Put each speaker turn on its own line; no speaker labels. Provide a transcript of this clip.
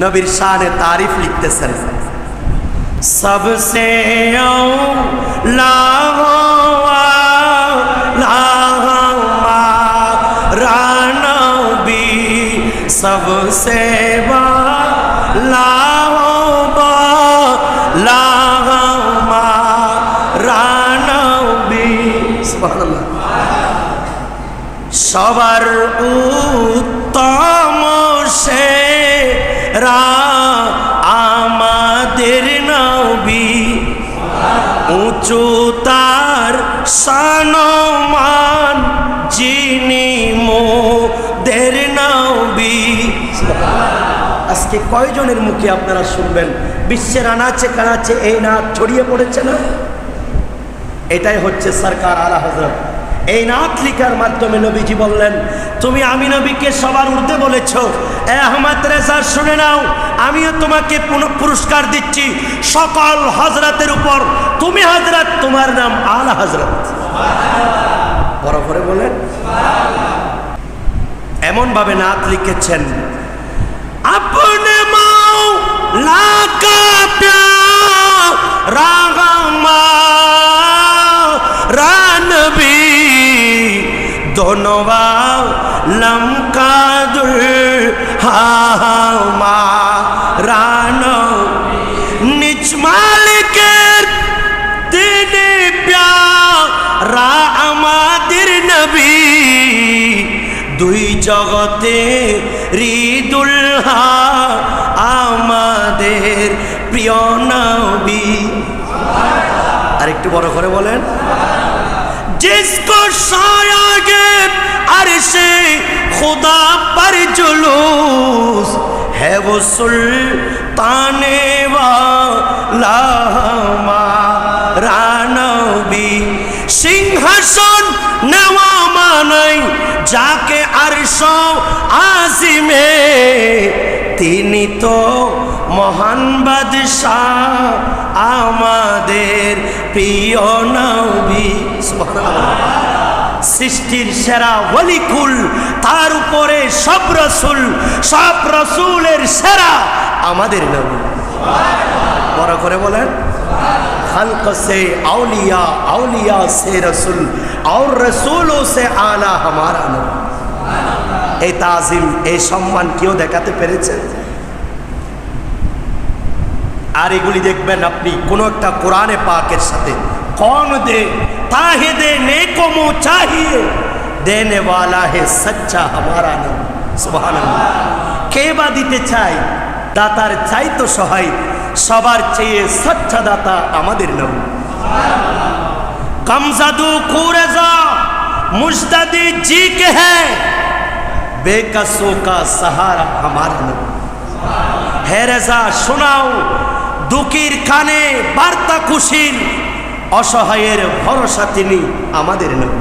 নবীর শানে তারিফ লিখতেছেন। সবসে সবসে সবার উত্তম সে রা আমাদের নবী, উঁচু তার সানমান যিনি মোদের নবী। আজকে কয়জনের মুখে আপনারা শুনবেন? বিশ্বের আনাচে কানাচে এই নাচ ছড়িয়ে পড়েছে না? এটাই হচ্ছে সরকার আলা হজরত এই নাথ লিখার মাধ্যমে নবীজি বললেন, তুমি আমি নবীকে সবার উর্ধে বলেছ। আহমদ রেজা, শুনে নাও, আমিও তোমাকে পুরস্কার দিচ্ছি। সকল হজরতের উপর, তুমি হজরত তোমার নাম আল হজরত বড় করে বলেন এমন ভাবে নাথ লিখেছেন ধনবাব লঙ্কা দুল হামা রান নিচ মালিকের তিনি প্যারা আমাদের নবী। দুই জগতে রিদুল্হা আমাদের প্রিয় নবী। আরেকটু বড় করে বলেন। जिसको शायागे अरशे खुदा पर जुलूस है वो सुल्ताने वाला রানবী সিংহাসন নেওয়া মানাই যাকে আরশ আজিমে তিনি তো মহান বাদশাহ আমাদের প্রিয় নবী। সৃষ্টির সেরা হলিকুল তার উপরে সব রসুল, সব রসুলের সেরা আমাদের নবী। বড় করে বলেন خلق سے আউলিয়া اولیاء سے رسول اور رسولوں সে اعلیٰ ہمارا نبی এই তাজিম, এই সম্মান কেউ দেখাতে পেরেছেন আর এগুলি দেখবেন আপনি কোনো একটা কোরআনে পাকের সাথে। কন দে তাহেদে নেকো মো চাহিয়ে। দেনে ওয়ালা হে সচ্চা হামারা নাম। সুবহানাল্লাহ। কে বা দিতে চাই, দাতার চাই তো সহায়। সবার চেয়ে সচ্চা দাতা আমাদের নাম। কমজাদু কুরেজা মুস্তাদি জি কে হ্যাঁ বেকসো কা সাহারা আমার নাম। হে রেজা, শোনাও দুঃখীর কানে বার্তা কুশিল অসহায়ের ভরসা তিনি আমাদের নবী